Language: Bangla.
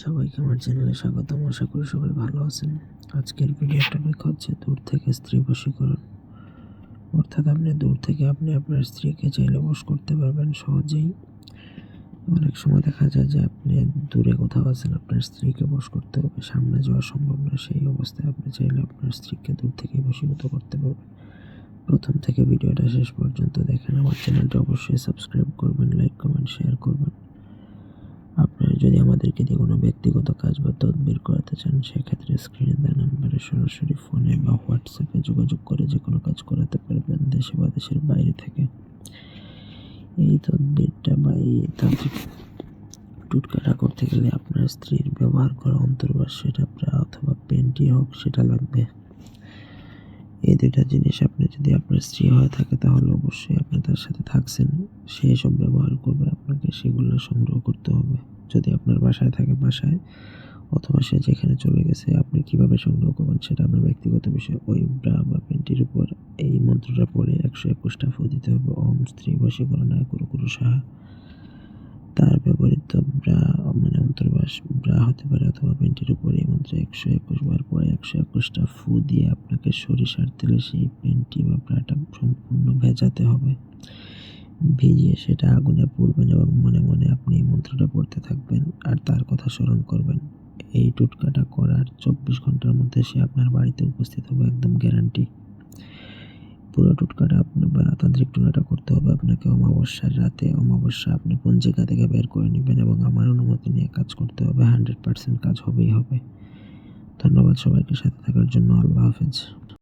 সবাইকে আমার চ্যানেলে স্বাগতম। আশা করি সবাই ভালো আছেন। আজকের ভিডিও টপিক হচ্ছে দূর থেকে স্ত্রী বশীকরণ। অর্থাৎ আপনি দূর থেকে আপনি আপনার স্ত্রীকে চাইলে বশ করতে পারবেন সহজেই। অনেক সময় দেখা যায় যে আপনি দূরে কোথাও আছেন, আপনার স্ত্রীকে বশ করতে হবে। সামনে যাওয়া সম্ভব না, সেই অবস্থায় আপনি চাইলে আপনার স্ত্রীকে দূর থেকে বশীভূত করতে পারবেন। প্রথম থেকে ভিডিওটা শেষ পর্যন্ত দেখেন। আমার চ্যানেলটা অবশ্যই সাবস্ক্রাইব করবেন, লাইক, কমেন্ট, শেয়ার করবেন। যদি দিয়ে কোনো ব্যক্তিগত কাজ বা তদবির করাতে চান, সেক্ষেত্রে স্ক্রিনে দেওয়া নাম্বারে সরাসরি ফোনে বা হোয়াটসঅ্যাপে যোগাযোগ করে যে কোনো কাজ করাতে পারবেন দেশে বা দেশের বাইরে থেকে। এই তদবিরটা বা এই তান্ত্রিক টুটকাটা করতে গেলে আপনার স্ত্রীর ব্যবহার করা অন্তর্বাস সেটা প্রা অথবা পেন্টি হোক, সেটা লাগবে। এই দুইটা জিনিস আপনি যদি আপনার স্ত্রী হয়ে থাকে, তাহলে অবশ্যই আপনি তার সাথে থাকছেন। সেই সব ব্যবহার করবে, আপনাকে সেগুলো সংগ্রহ করতে হবে। যদি আপনার বাসায় থাকে বাসায়, অথবা সে যেখানে চলে গেছে, আপনি কীভাবে সংগ্রহ করবেন সেটা আপনার ব্যক্তিগত বিষয়। ওই ব্রা বা প্যান্টির উপর এই মন্ত্রটা পড়ে একশো একুশটা ফু দিতে হবে। ওম স্ত্রী বসে বশীকরণায় কুরু কুরু সাহা। তার ব্যবহৃত ব্রা মানে অন্তর্বাস ব্রা হতে পারে অথবা প্যান্টির উপর এই মন্ত্রে একশো একুশ বার পরে একশো একুশটা ফু দিয়ে আপনাকে সরিষার তেলে সেই প্যান্টি বা ব্রাটা সম্পূর্ণ ভেজাতে হবে। ভিজিয়ে সেটা আগুনে পুড়বেন এবং মনে মনে আপনি এই মন্ত্রটা পড়তে থাকবেন আর তার কথা স্মরণ করবেন। এই টুটকাটা করার চব্বিশ ঘণ্টার মধ্যে সে আপনার বাড়িতে উপস্থিত হবে, একদম গ্যারান্টি পুরো টুটকাটা আপনার বা তান্ত্রিক টুনাটা করতে হবে। আপনাকে অমাবস্যার রাতে অমাবস্যা আপনি পঞ্জিকা থেকে বের করে নেবেন এবং আমার অনুমতি নিয়ে কাজ করতে হবে। হান্ড্রেড পার্সেন্ট কাজ হবেই হবে। ধন্যবাদ সবাইকে সাথে থাকার জন্য। আল্লাহ হাফেজ।